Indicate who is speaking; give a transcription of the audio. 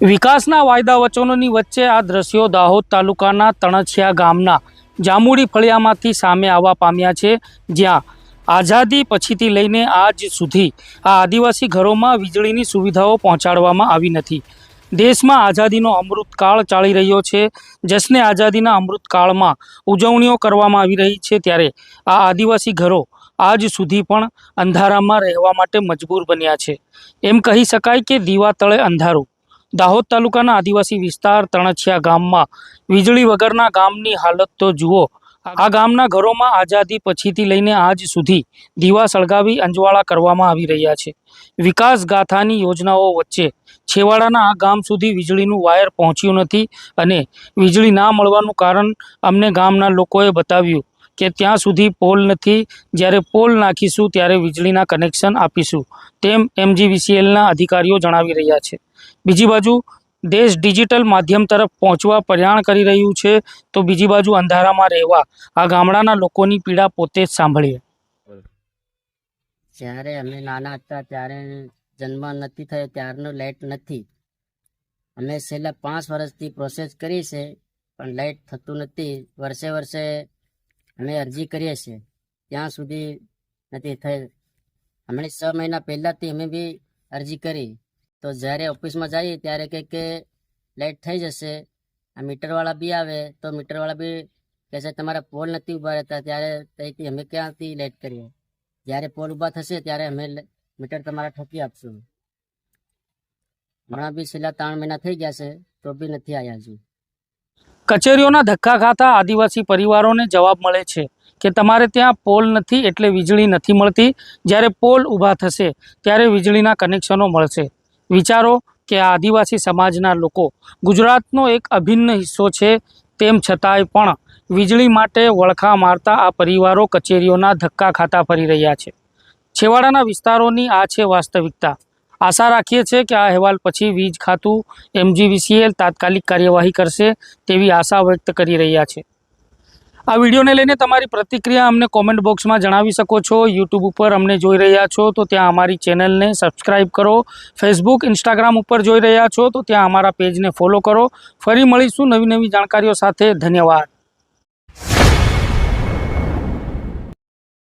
Speaker 1: વિકાસના વાયદા વચનોની વચ્ચે આ દ્રશ્યો દાહોદ તાલુકાના તણછિયા ગામના જામુડી ફળિયામાંથી સામે આવવા પામ્યા છે, જ્યાં આઝાદી પછીથી લઈને આજ સુધી આ આદિવાસી ઘરોમાં વીજળીની સુવિધાઓ પહોંચાડવામાં આવી નથી. દેશમાં આઝાદીનો અમૃતકાળ ચાલી રહ્યો છે, જશ્ને આઝાદીના અમૃતકાળમાં ઉજવણીઓ કરવામાં આવી રહી છે ત્યારે આ આદિવાસી ઘરો આજ સુધી પણ અંધારામાં રહેવા માટે મજબૂર બન્યા છે. એમ કહી શકાય કે દીવા તળે અંધારું. દાહોદ તાલુકાના આદિવાસી વિસ્તાર તણછિયા ગામમાં વીજળી વગરના ગામની હાલત તો જુઓ. આ ગામના ઘરોમાં આઝાદી પછીથી લઈને આજ સુધી દીવા સળગાવી અંજવાળા કરવામાં આવી રહ્યા છે. વિકાસ ગાથાની યોજનાઓ વચ્ચે છેવાડાના આ ગામ સુધી વીજળીનું વાયર પહોંચ્યું નથી અને વીજળી ના મળવાનું કારણ અમને ગામના લોકોએ બતાવ્યું. કે ત્યાં સુધી પોલ નથી. જ્યારે પોલ નાખીશું ત્યારે વીજળીના કનેક્શન આપીશું. તેમ એમજીવીસીએલના અધિકારીઓ જણાવી રહ્યા છે. બીજી બાજુ, દેશ ડિજિટલ માધ્યમ તરફ પહોંચવા પ્રયાણ કરી રહ્યું છે, તો બીજી બાજુ અંધારામાં રહેવા, આ ગામડાના લોકોની પીડા પોતે જ સાંભળીએ.
Speaker 2: જ્યારે અમે નાના હતા, ત્યારે જન્મ નથી થયો, ત્યારનો લાઇટ નથી. અમે છેલ્લા પાંચ વર્ષથી પ્રોસેસ કરી છે, પણ લાઇટ થતું નથી. વર્ષે વર્ષે અમે અરજી કરીએ છીએ. ત્યાં સુધી નથી થઈ. હમણાં છ મહિના પહેલાંથી અમે બી અરજી કરી. તો જ્યારે ઓફિસમાં જઈએ ત્યારે કહે કે લાઇટ થઈ જશે. આ મીટરવાળા બી આવે તો મીટરવાળા બી કહે છે, તમારા પોલ નથી ઊભા રહેતા. ત્યારે ત્યાંથી અમે ક્યાંથી લાઇટ કરીએ? જ્યારે પોલ ઊભા થશે ત્યારે અમે મીટર તમારા ઠોકી આપશું. હમણાં બી છેલ્લા ત્રણ મહિના થઈ ગયા છે, તો બી નથી આવ્યા હજુ.
Speaker 1: કચેરીઓના ધક્કા ખાતા આદિવાસી પરિવારોને જવાબ મળે છે કે તમારે ત્યાં પોલ નથી એટલે વીજળી નથી મળતી. જ્યારે પોલ ઊભા થશે, ત્યારે વીજળીના કનેક્શનો મળશે. વિચારો કે આ આદિવાસી સમાજના લોકો ગુજરાતનો એક અભિન્ન હિસ્સો છે, તેમ છતાંય પણ વીજળી માટે વળખા મારતા આ પરિવારો કચેરીઓના ધક્કા ખાતા ફરી રહ્યા છે. છેવાડાના વિસ્તારોની આ છે વાસ્તવિકતા. આશા રાખીએ છીએ કે આ અહેવાલ પછી વીજ ખાતું, એમજીવીસીએલ તાત્કાલિક કાર્યવાહી કરશે તેવી આશા વ્યક્ત કરી રહ્યા છે. આ વિડીયોને લઈને તમારી પ્રતિક્રિયા અમને કોમેન્ટ બોક્સમાં જણાવી શકો છો. યુટ્યુબ ઉપર અમને જોઈ રહ્યા છો તો ત્યાં અમારી ચેનલને સબસ્ક્રાઈબ કરો. ફેસબુક, ઇન્સ્ટાગ્રામ ઉપર જોઈ રહ્યા છો તો ત્યાં અમારા પેજને ફોલો કરો. ફરી મળીશું નવી નવી જાણકારીઓ સાથે. ધન્યવાદ.